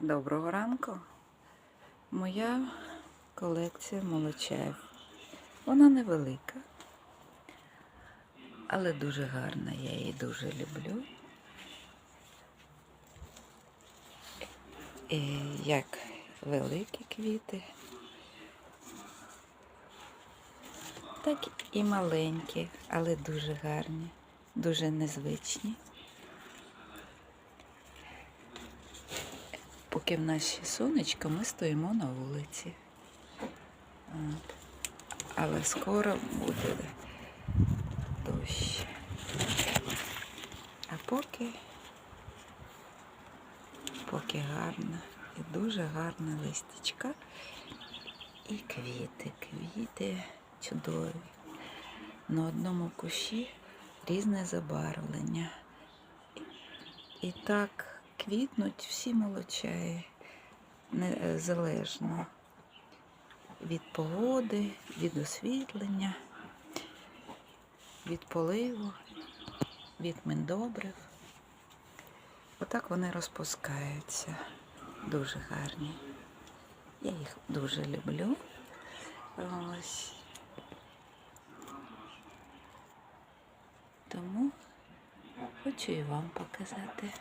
Доброго ранку. Моя колекція молочаїв. Вона невелика, але дуже гарна. Я її дуже люблю. І як великі квіти, так і маленькі, але дуже гарні, дуже незвичні. Поки в ще сонечко, ми стоїмо на вулиці. Але скоро буде дощ. А поки, поки гарна і дуже гарна листячка. І квіти, квіти чудові. На одному кущі різне забарвлення. І так квітнуть всі молочаї незалежно від погоди, від освітлення, від поливу, від міндобрив. Отак вони розпускаються. Дуже гарні. Я їх дуже люблю. Ось. Тому хочу і вам показати.